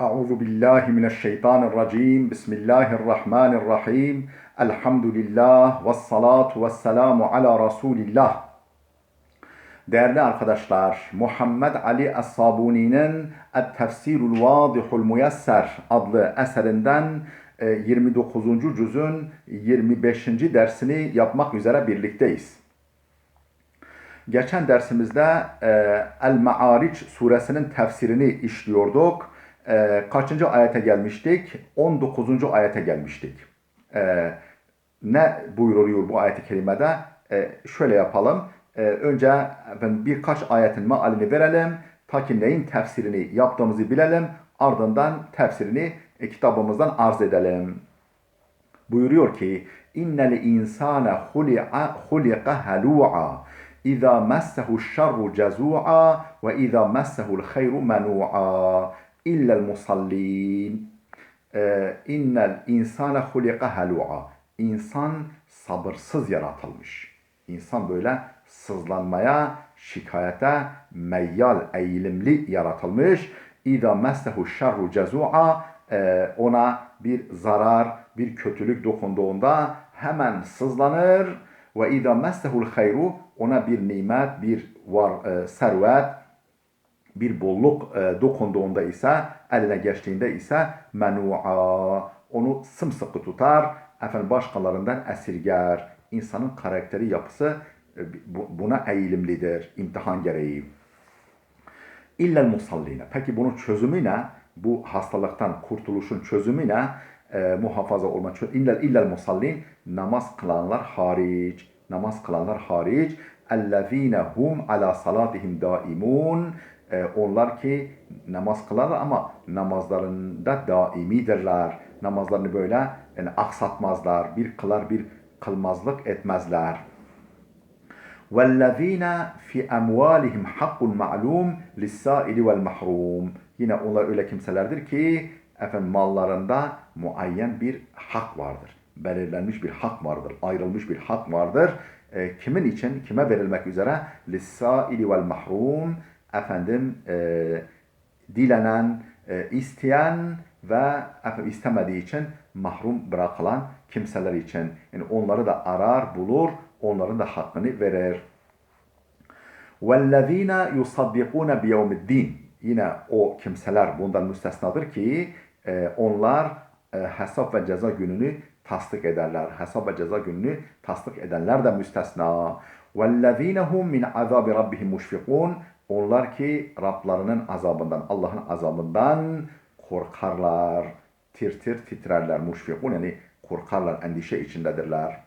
أعوذ بالله من الشيطان الرجيم بسم الله الرحمن الرحيم الحمد لله والصلاة والسلام على رسول الله Değerli arkadaşlar, Muhammed Ali Es-Sabuni'nin Et-Tefsirul Vadihul Muyesser adlı eserinden e, 29. cüzün 25. dersini yapmak üzere birlikteyiz. Geçen dersimizde e, El-Ma'ariç suresinin tefsirini işliyorduk. e, kaçıncı ayete gelmiştik? 19. ayete gelmiştik. E, ne buyuruyor bu ayet-i kerimede? E, şöyle yapalım. E, önce efendim, birkaç ayetin mealini verelim. Ta ki neyin tefsirini yaptığımızı bilelim. Ardından tefsirini e, kitabımızdan arz edelim. Buyuruyor ki innel insane huli'a hulika halu'a İza messehu şerru cezu'a ve iza menu'a illel musallin. Ee, innel insane hulika halu'a. İnsan sabırsız yaratılmış. İnsan böyle sızlanmaya, şikayete, meyyal, eğilimli yaratılmış. İza messehu şerru cezu'a. Ee, ona bir zarar, bir kötülük dokunduğunda hemen sızlanır. Ve izâ messehul hayru ona bir nimet, bir var, e, servet, bir bolluk e, dokunduğunda ise, eline geçtiğinde ise menu'a onu sımsıkı tutar, efendim başkalarından esirger. İnsanın karakteri, yapısı e, buna eğilimlidir imtihan gereği. İllel musalline. Peki bunun çözümü ne? Bu hastalıktan kurtuluşun çözümü ne? e, muhafaza olma. İllel, illel musallin namaz kılanlar hariç. Namaz kılanlar hariç. Ellezine hum ala salatihim daimun. E, onlar ki namaz kılarlar ama namazlarında daimidirler. Namazlarını böyle yani aksatmazlar. Bir kılar bir kılmazlık etmezler. وَالَّذ۪ينَ فِي اَمْوَالِهِمْ حَقٌّ مَعْلُومٌ لِلسَّائِلِ وَالْمَحْرُومِ Yine onlar öyle kimselerdir ki efendim mallarında muayyen bir hak vardır. Belirlenmiş bir hak vardır. Ayrılmış bir hak vardır. E, kimin için? Kime verilmek üzere? Lissaili vel mahrum efendim e, dilenen, e, isteyen ve efendim, istemediği için mahrum bırakılan kimseler için. Yani onları da arar, bulur, onların da hakkını verir. وَالَّذ۪ينَ يُصَدِّقُونَ بِيَوْمِ الدِّينِ Yine o kimseler bundan müstesnadır ki e, onlar e, hesap ve ceza gününü tasdik ederler. Hesap ve ceza gününü tasdik edenler de müstesna. وَالَّذ۪ينَ هُمْ مِنْ عَذَابِ رَبِّهِمْ مُشْفِقُونَ onlar ki Rablarının azabından, Allah'ın azabından korkarlar. Tir tir titrerler. Muşfikun yani korkarlar, endişe içindedirler.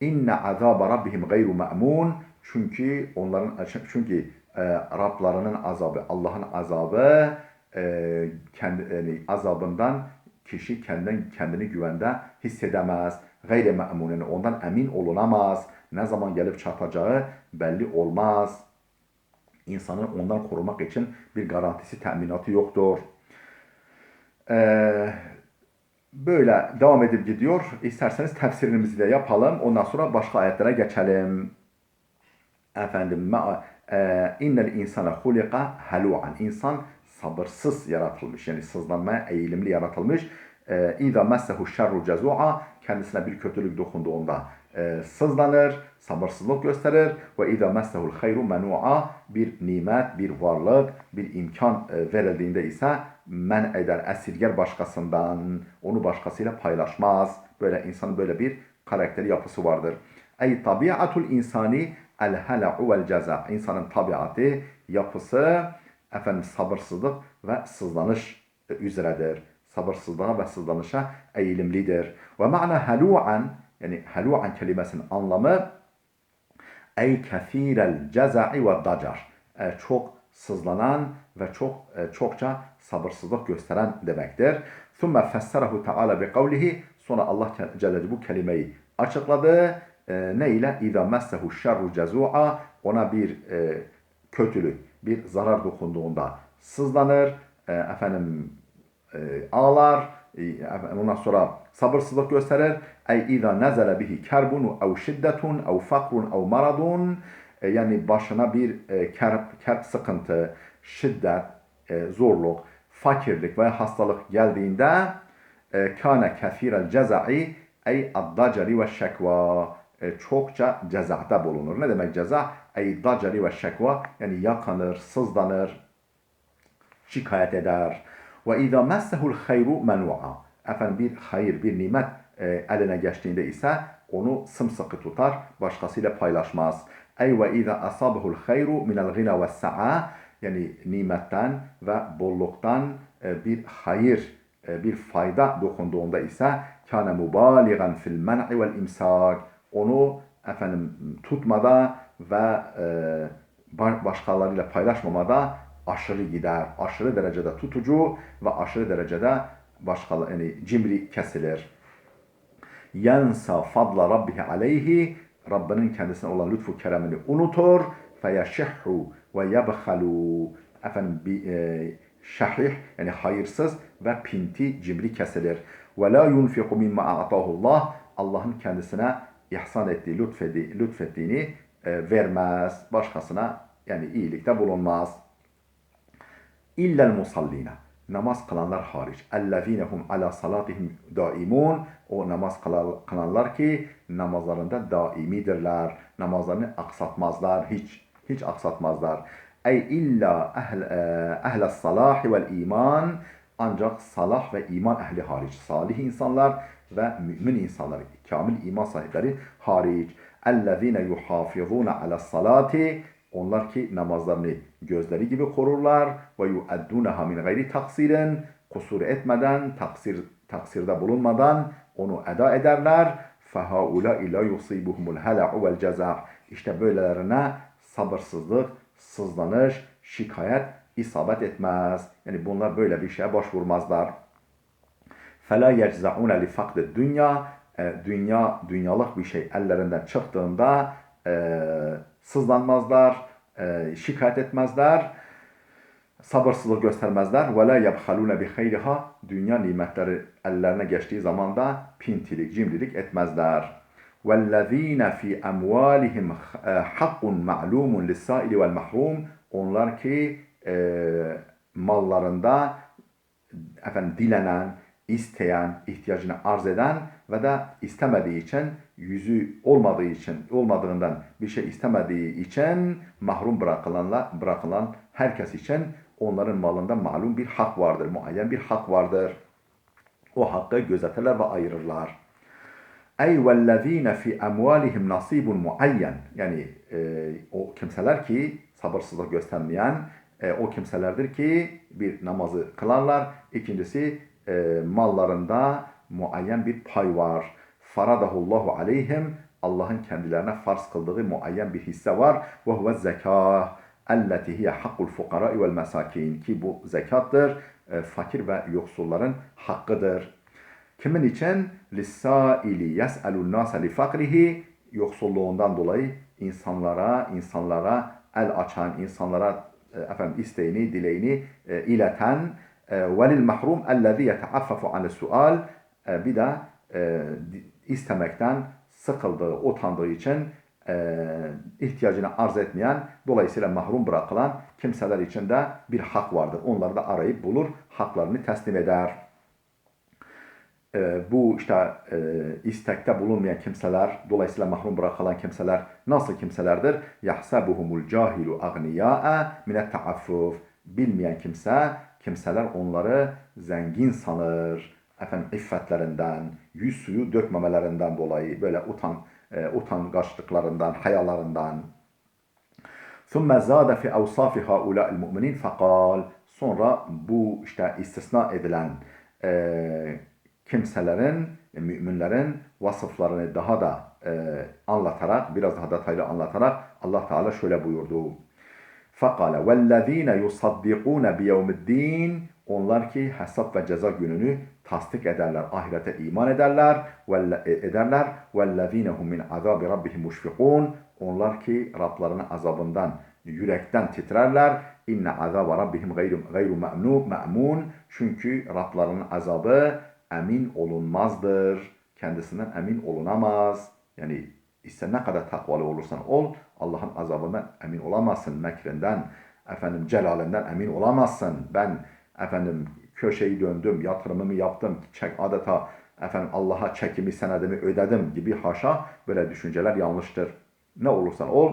İnne azaba rabbihim gayru ma'mun. Çünkü onların çünkü e, Rablarının azabı, Allah'ın azabı e, kendi yani azabından kişi kendini, kendini güvende hissedemez. Gayre me'munen ondan emin olunamaz. Ne zaman gelip çarpacağı belli olmaz. İnsanın ondan korumak için bir garantisi, teminatı yoktur. Ee, böyle devam edip gidiyor. İsterseniz tefsirimizi de yapalım. Ondan sonra başka ayetlere geçelim. Efendim, e, innel insana hulika halu'an. İnsan sabırsız yaratılmış. Yani sızlanmaya eğilimli yaratılmış. İza messehu şerru cezu'a kendisine bir kötülük dokunduğunda e, sızlanır, sabırsızlık gösterir ve iza messehu'l hayru menu'a bir nimet, bir varlık, bir imkan e, verildiğinde ise men eder, esirger başkasından, onu başkasıyla paylaşmaz. Böyle insanın böyle bir karakteri yapısı vardır. Ey tabiatul insani el hela'u vel ceza. İnsanın tabiatı, yapısı efendim sabırsızlık ve sızlanış üzeredir. Sabırsızlığa ve sızlanışa eğilimlidir. Ve ma'na halu'an yani halu'an kelimesinin anlamı ey kefirel ceza'i ve dacar. E, çok sızlanan ve çok e, çokça sabırsızlık gösteren demektir. Fesserahu Teala bi kavlihi sonra Allah Celle bu kelimeyi açıkladı. E, ne ile? İza messehu şerru cezu'a ona bir e, kötülük, bir zarar dokunduğunda sızlanır, e, efendim e, ağlar, e, ondan sonra sabırsızlık gösterir. Ey nazala bihi kerbun ev şiddetun ev fakrun ev maradun e, yani başına bir e, kerp, sıkıntı, şiddet, zorluk, fakirlik veya hastalık geldiğinde kâne kefîrel ceza'i ey addacari ve şekva e, çokça cezada bulunur. Ne demek ceza? Ey dacari ve şekva yani yakanır, sızlanır, şikayet eder. Ve izâ messehul hayru menua. Efendim bir hayır, bir nimet e, eline geçtiğinde ise onu sımsıkı tutar, başkasıyla paylaşmaz. Ey ve izâ asabehul hayru minel gina ve sa'a yani nimetten ve bolluktan e, bir hayır, e, bir fayda dokunduğunda ise kâne mubâligan fil men'i vel imsak. Onu efendim tutmada ve e, başkalarıyla paylaşmamada aşırı gider. Aşırı derecede tutucu ve aşırı derecede başkaları yani cimri kesilir. Yensa fadla rabbihi aleyhi Rabbinin kendisine olan lütfu keremini unutur. Feyeşihhu ve yebhalu efendim bir e, şahih yani hayırsız ve pinti cimri kesilir. Ve la yunfiqu mimma a'tahullah Allah'ın kendisine ihsan ettiği, lütfettiği, lütfettiğini e, vermez. Başkasına yani iyilikte bulunmaz. İllel musallina Namaz kılanlar hariç. Ellezine hum ala salatihim daimun. O namaz kılanlar ki namazlarında daimidirler. Namazlarını aksatmazlar. Hiç hiç aksatmazlar. Ey illa ehl, ehle salahi vel iman. Ancak salah ve iman ehli hariç. Salih insanlar ve mümin insanlar, kamil iman sahipleri hariç. اَلَّذ۪ينَ يُحَافِظُونَ عَلَى الصَّلَاةِ onlar ki namazlarını gözleri gibi korurlar ve yuaddunaha min gayri taksirin kusur etmeden, taksir taksirde bulunmadan onu eda ederler. Fahaula ila yusibuhumul hala'u vel ceza. İşte böylelerine sabırsızlık, sızlanış, şikayet isabet etmez. Yani bunlar böyle bir şeye başvurmazlar. Fela yeczauna li fakde dünya e, dünya dünyalık bir şey ellerinden çıktığında e, sızlanmazlar, e, şikayet etmezler, sabırsızlık göstermezler. وَلَا يَبْخَلُونَ بِخَيْرِهَا Dünya nimetleri ellerine geçtiği zaman da pintilik, cimrilik etmezler. وَالَّذ۪ينَ فِي أَمْوَالِهِمْ حَقٌّ مَعْلُومٌ لِلسَّائِلِ وَالْمَحْرُومِ Onlar ki e, mallarında efendim dilenen, isteyen, ihtiyacını arz eden ve de istemediği için, yüzü olmadığı için, olmadığından bir şey istemediği için mahrum bırakılanlar, bırakılan herkes için onların malında malum bir hak vardır, muayyen bir hak vardır. O hakkı gözetirler ve ayırırlar. Ey vellezine fi amwalihim nasibun muayyen. Yani e, o kimseler ki sabırsızlık göstermeyen e, o kimselerdir ki bir namazı kılarlar. İkincisi e, mallarında muayyen bir pay var. Faradahullahu aleyhim Allah'ın kendilerine farz kıldığı muayyen bir hisse var. Ve huve zekâh elleti hiye hakkul fukara vel mesakin ki bu zekattır. E, fakir ve yoksulların hakkıdır. Kimin için? Lissaili yes'elun nase li fakrihi yoksulluğundan dolayı insanlara, insanlara el açan, insanlara e, efendim isteğini, dileğini e, ileten velil mahrum ellezî yeteaffafu ane sual bir de e, istemekten sıkıldığı, utandığı için e, ihtiyacını arz etmeyen, dolayısıyla mahrum bırakılan kimseler için de bir hak vardır. Onları da arayıp bulur, haklarını teslim eder. E, bu işte e, istekte bulunmayan kimseler, dolayısıyla mahrum bırakılan kimseler nasıl kimselerdir? يَحْسَبُهُمُ الْجَاهِلُ اَغْنِيَاءَ مِنَ التَّعَفُّفِ Bilmeyen kimse, kimsələr onları zəngin sanır, əfən iffətlərindən, yüz suyu dökməmələrindən dolayı belə utan e, utanqaçlıqlarından, hayalarından. Thumma zada fi awsafi haula'il mu'minin faqal sonra bu işte istisna edilen e, kimsələrin, e, müminlərin vasıflarını daha da e, anlatarak, biraz daha detaylı anlatarak Allah Teala şöyle buyurdu. فَقَالَ وَالَّذ۪ينَ يُصَدِّقُونَ بِيَوْمِ الدِّينِ Onlar ki hesap ve ceza gününü tasdik ederler, ahirete iman ederler, e, ederler. وَالَّذ۪ينَ هُمْ مِنْ عَذَابِ رَبِّهِمْ مُشْفِقُونَ Onlar ki Rablarının azabından yürekten titrerler. İnne azaba rabbihim gayru, gayru me'mun. Çünkü Rablarının azabı emin olunmazdır. Kendisinden emin olunamaz. Yani ise ne kadar takvalı olursan ol, Allah'ın azabından emin olamazsın, mekrinden, efendim celalinden emin olamazsın. Ben efendim köşeyi döndüm, yatırımımı yaptım, çek, adeta efendim Allah'a çekimi senedimi ödedim gibi haşa böyle düşünceler yanlıştır. Ne olursan ol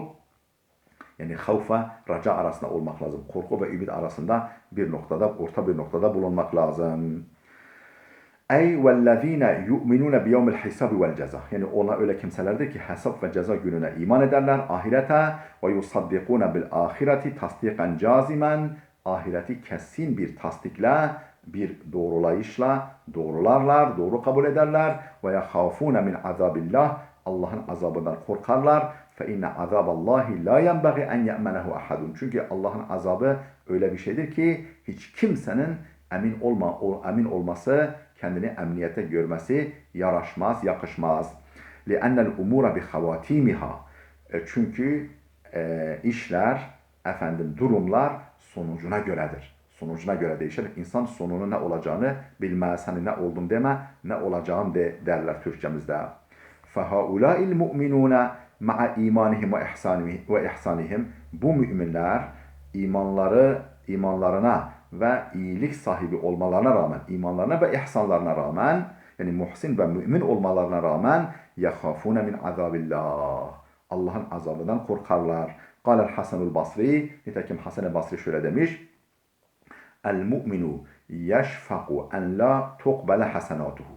yani havfa, raca arasında olmak lazım. Korku ve ümit arasında bir noktada, orta bir noktada bulunmak lazım. Ey vellezine yu'minune biyevmil hisabi vel ceza. Yani onlar öyle kimselerdir ki hesap ve ceza gününe iman ederler. Ahirete ve yusaddikune bil ahireti tasdikan cazimen. Ahireti kesin bir tasdikle, bir doğrulayışla doğrularlar, doğru kabul ederler. Ve yahafune min azabillah. Allah'ın azabından korkarlar. Fe inne azaballahi la yenbagi en ye'menehu ahadun. Çünkü Allah'ın azabı öyle bir şeydir ki hiç kimsenin emin olma emin olması, kendini emniyete görmesi yaraşmaz, yakışmaz. لِأَنَّ الْاُمُورَ بِخَوَاتِيمِهَا E, Çünkü e, işler, efendim durumlar sonucuna göredir. Sonucuna göre değişir. İnsan sonunun ne olacağını bilmez. Hani ne oldum deme, ne olacağım de derler Türkçemizde. فَهَؤُلَاءِ الْمُؤْمِنُونَ مَعَ اِيمَانِهِمْ وَاِحْسَانِهِمْ وَاِحْسَانِهِمْ Bu müminler imanları, imanlarına ve iyilik sahibi olmalarına rağmen, imanlarına ve ihsanlarına rağmen, yani muhsin ve mümin olmalarına rağmen يَخَافُونَ مِنْ عَذَابِ اللّٰهِ Allah'ın azabından korkarlar. قال الحسن البصري nitekim Hasan-ı Basri şöyle demiş. El mu'minu yeşfaku en la tuqbele hasenatuhu.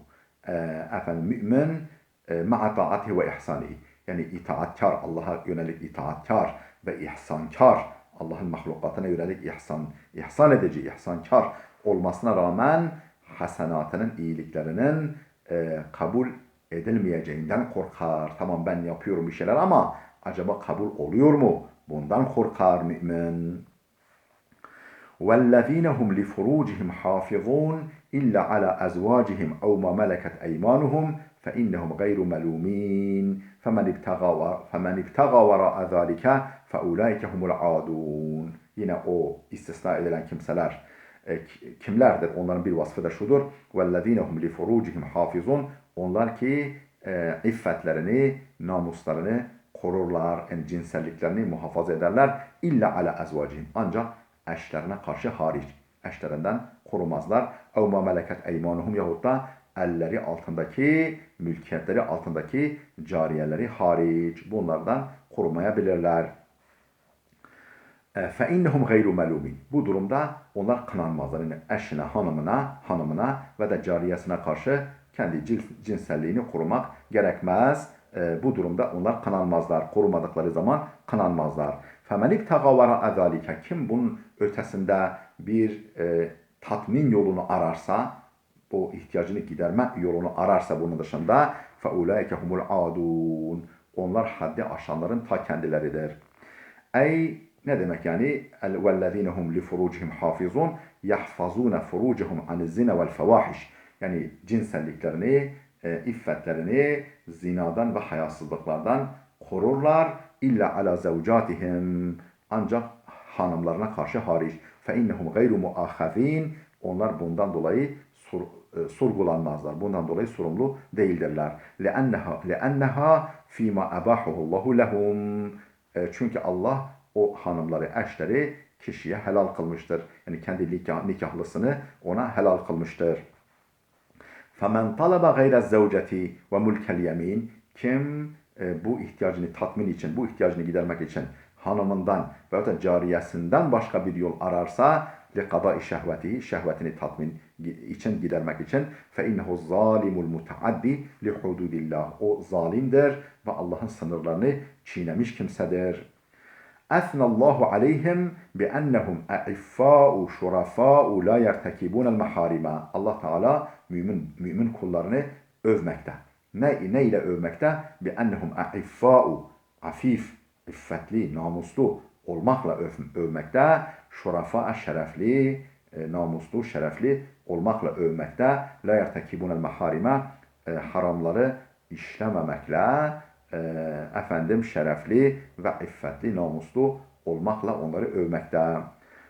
Ee, Efendim mümin e, ma'a taatihi ve ihsanihi. Yani itaatkar, Allah'a yönelik itaatkar ve ihsankar, Allah'ın mahlukatına yönelik ihsan, ihsan edici, ihsankar olmasına rağmen hasenatının, iyiliklerinin e, kabul edilmeyeceğinden korkar. Tamam ben yapıyorum bir şeyler ama acaba kabul oluyor mu? Bundan korkar mümin. والذين هم لفروجهم حافظون إلا على أزواجهم أو ما ملكت أيمانهم فإنهم غير ملومين فمن ابتغى فمن ابتغى وراء ذلك فأولئك هم العادون Yine o istisna edilen kimseler e, kimlerdir? Onların bir vasfı da şudur. وَالَّذ۪ينَ هُمْ لِفُرُوجِهِمْ حَافِظُونَ Onlar ki e, iffetlerini, namuslarını korurlar, yani cinselliklerini muhafaza ederler. İlla ala ezvacihim. Ancak eşlerine karşı hariç. Eşlerinden korumazlar. اَوْ مَا مَلَكَتْ اَيْمَانُهُمْ Yahut da elleri altındaki, mülkiyetleri altındaki cariyeleri hariç. Bunlardan korumayabilirler. فَاِنَّهُمْ غَيْرُ مَلُومِينَ Bu durumda onlar kınanmazlar. Yani eşine, hanımına, hanımına ve de cariyesine karşı kendi cins- cinselliğini korumak gerekmez. E, bu durumda onlar kınanmazlar. Korumadıkları zaman kınanmazlar. فَمَنْ اِبْتَغَى وَرَاءَ ذَٰلِكَ Kim bunun ötesinde bir e, tatmin yolunu ararsa, o ihtiyacını giderme yolunu ararsa bunun dışında فَاُولَٰئِكَ هُمُ الْعَادُونَ Onlar haddi aşanların ta kendileridir. Ey ne demek yani? وَالَّذ۪ينَ هُمْ لِفُرُوجِهِمْ حَافِظُونَ يَحْفَظُونَ فُرُوجَهُمْ عَنِ الزِّنَ وَالْفَوَاحِشِ Yani cinselliklerini, e, iffetlerini zinadan ve hayasızlıklardan korurlar. İlla ala zevcatihim ancak hanımlarına karşı hariç. Fe innehum gayru muahazin onlar bundan dolayı sur, e, sorgulanmazlar. Bundan dolayı sorumlu değildirler. Le'enneha le'enneha fîmâ ebâhuhullahu lehum. E, Çünkü Allah o hanımları, eşleri kişiye helal kılmıştır. Yani kendi nikah, nikahlısını ona helal kılmıştır. فَمَنْ طَلَبَ غَيْرَ الزَّوْجَةِ وَمُلْكَ الْيَمِينَ Kim e, bu ihtiyacını tatmin için, bu ihtiyacını gidermek için hanımından veya da cariyesinden başka bir yol ararsa لِقَضَاءِ şehvetihi, şehvetini tatmin için, gidermek için فَاِنَّهُ الظَّالِمُ الْمُتَعَدِّ لِحُدُودِ اللّٰهِ O zalimdir ve Allah'ın sınırlarını çiğnemiş kimsedir. أثنى الله عليهم بأنهم أعفاء شرفاء لا يرتكبون المحارم Allah Teala mümin mümin kullarını övmekte. Ne, ne ile övmekte? بأنهم أعفاء afif, iffetli, namuslu olmakla öv, övmekte. Şurafa şerefli, e, namuslu, şerefli olmakla övmekte. La yertekibun el maharime e, haramları işlememekle e, efendim şerefli ve iffetli, namuslu olmakla onları övmekte.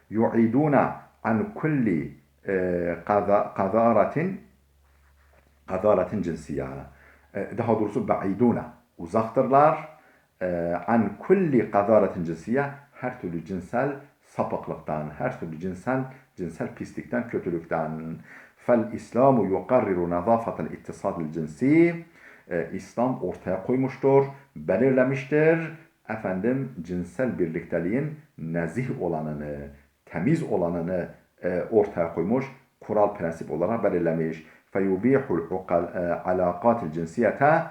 Yu'iduna an kulli e, kazaratin kazaratin cinsiye. E, daha doğrusu ba'iduna. Uzaktırlar. E, an kulli kazaratin cinsiye. Her türlü cinsel sapıklıktan, her türlü cinsel Cinsel pislikten, kötülükten. Fel İslamu yuqarriru nazafatel ittisadil cinsi. E, İslam ortaya koymuştur, belirlemiştir. Efendim cinsel birlikteliğin nezih olanını, temiz olanını e, ortaya koymuş, kural prensip olarak belirlemiş. Alaqatil cinsiyete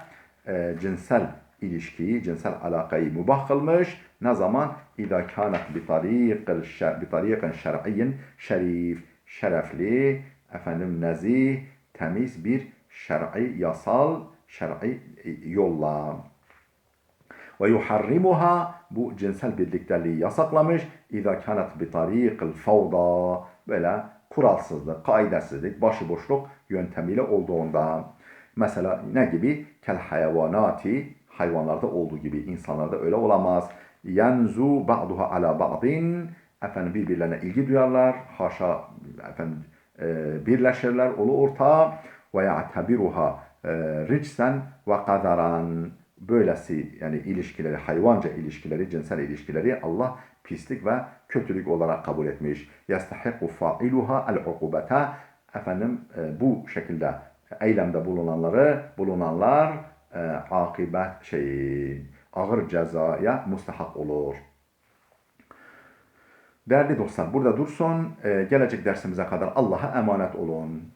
e, cinsel ilişkiyi, cinsel alakayı mubah kılmış. Ne zaman? Şer- bi tariqin şer'iyyin şerif, şerefli, efendim nezih, temiz bir şer'i, yasal, şer'i yolla. Ve yuharrimuha bu cinsel birlikteliği yasaklamış. İza kanat bi tariqil fawda böyle kuralsızlık, kaidesizlik, başıboşluk yöntemiyle olduğunda. Mesela ne gibi? Kel hayvanati hayvanlarda olduğu gibi insanlarda öyle olamaz. Yenzu ba'duha ala ba'din efendim birbirlerine ilgi duyarlar. Haşa efendim e, birleşirler olu ortağı ve ya'tabiruha e, ricsen ve kadaran böylesi yani ilişkileri, hayvanca ilişkileri, cinsel ilişkileri Allah pislik ve kötülük olarak kabul etmiş. Yastahiqu fa'iluha el-ukubete efendim e, bu şekilde eylemde bulunanları, bulunanlar e, akibet şey ağır cezaya mustahak olur. Değerli dostlar burada dursun. E, gelecek dersimize kadar Allah'a emanet olun.